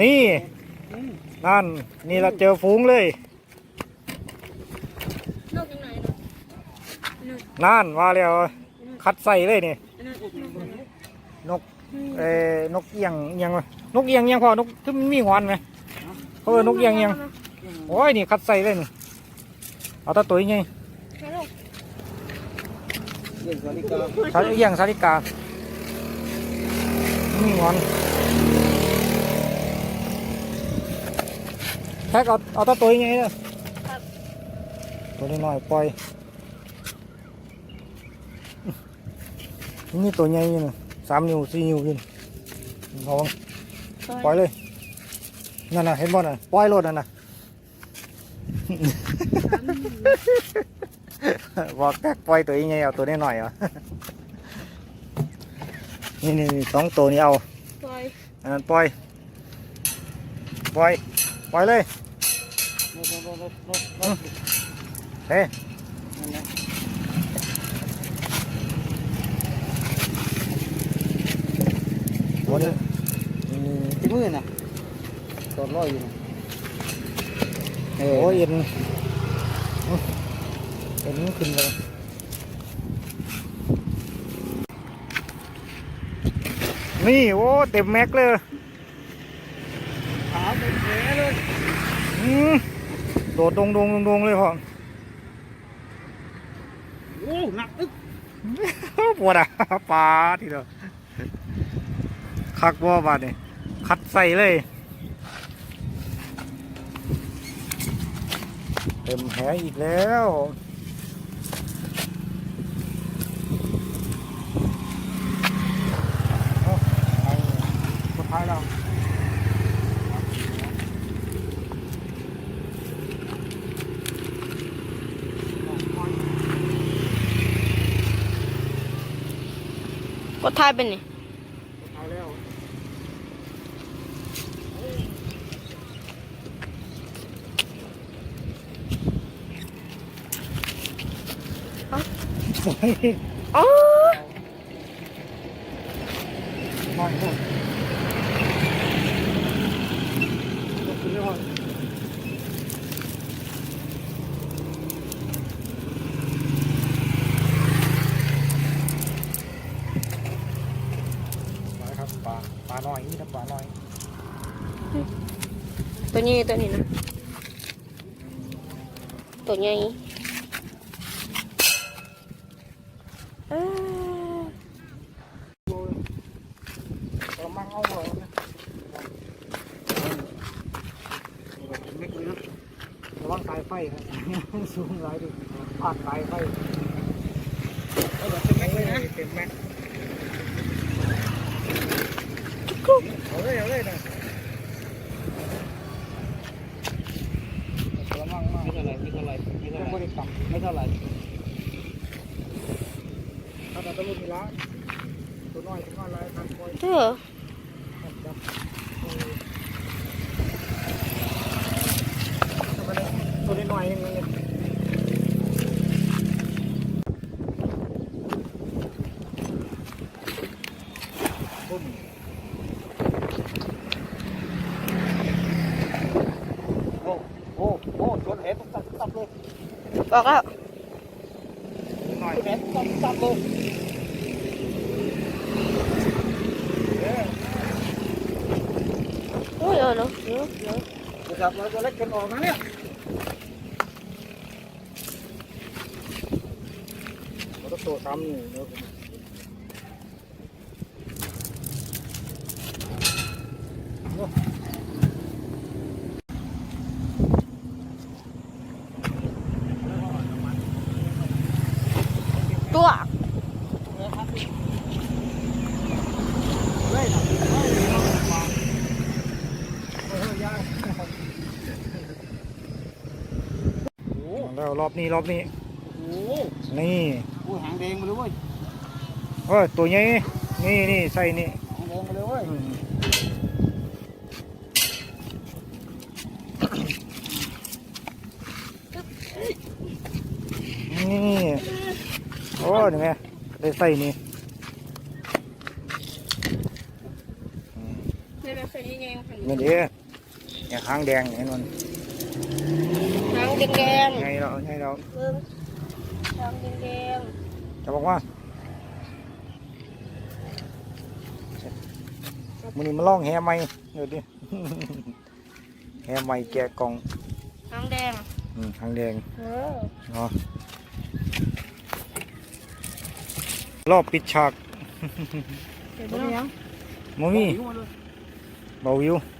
นี่นั่นนี่เราเจอฝูงเลย นกยังไงเนาะนั่นว่าแล้วคัดใส่เลยนี่อันนั้นนกยังไงนกเอ่อนกเอียงเอียงวะนกเอียงเอียงพอนกที่มันมีหงอนไหมเขาเออนกเอียงเอียงโอ้ยนี่คัดใส่เลยนี่เอาตาตุ้ยไงเรื่องสาริกาสาเอียงสาลิกามีหงอน แท็กเอาเอาตาตุ้ยไงเด้อตัวนี้หน่อยปล่อยนี่ตัวใหญ่อยู่นะสามนิ้วสี่นิ้วอยินเอาวางปล่อยเลยนั่นน่ะเห็นบ่น่ะปล่อยรถนั่นน่ะบอกแก๊กปล่อยตัวยังไงเอาตัวนี้หน่อยเหรอนี่นี่นี่สองตัวนี้เอาปล่อยอันนั้นปล่อยปล่อย ปล่อยเลยรถรถรถรถรถเฮ้ยนั่นแหละวันนี้ที่มือน่ะตอดร้อยอยู่น่ะเออโอ้ยเอ็นอื้อเอ็นมันขึ้นเลยนี่ โอ้ เต็มแม็กเลย ขาวเป็นแผลเลย อืม โดดดงดงดงดงเลยพ่อโอ้หนักอึกปวดอะปลาทีเดียวคักบ่บาดนี่คัดใส่เลย เต็มแหอีกแล้วเอาเอาสุดท้ายแล้ว กดท้ายเป็นนี่สุดท้ายแล้วโอ้ย อ๋อ น้อยโคตรยกขึ้นเลยพ่อไปครับปลาปลาน้อยนี่นะปลาน้อย ตัวนี้ตัวนี้นะตัวใหญ่เอ้ยกระมังเอาเลยนะไม่คุยนะระวังสายไฟครับสูงหลายดิพาดสายไฟเอาแบบเป็นแม็กเลยนะเต็มแม็กเอาเลยเอาเลยนะระวังมาก ไม่เท่า ไม่เท่าไหรไม่เท่าไม่ไหรได้ต่ไม่เท่าไหรำถ้าเราตะลุยละตัวน้อยตัวน้อยลายทานคอยเออจับตัวน้อยยังไง โอ้โอ้โอ้ชนแหตุ๊บตับตุ๊บตับเลย บอกแล้วหน่อยชนแหตุ๊บตับตุ๊บตับเลยโอ้ยเอาเนาะเดี๋ยวเดี๋ยวนะครับเราจะเล็กกันออกนะเนี่ยเราต้องตัวซ้ำนี่เดี๋ยวตัว เลยนะแล้วรอบนี้รอบนี้โอ้โหนี่โอ้หางแดงมาเลยเว้ยเอ้ยตัวใหญ่นี่นี่ใส่นี่หางแดงมาเลยเว้ยอืมนี่โอ้นี่ไงได้ใส่นี่อืมไหนช่ไหมใส่ยังไงนี่เด้อเนี่ยหางแดงเห็นมันหางแดงไงเราไงเราๆเบิ่งหางแดงจะบอกว่ามันนี้มาล่องแฮไหมเดี๋ยวดิแฮไหมแกะกล่องๆหางแดงอืมหางแดงเออ เนาะ รอบปิดฉากเดี๋ยวเบิ่งยังมมี่หิวมาเลยเบาวิวเ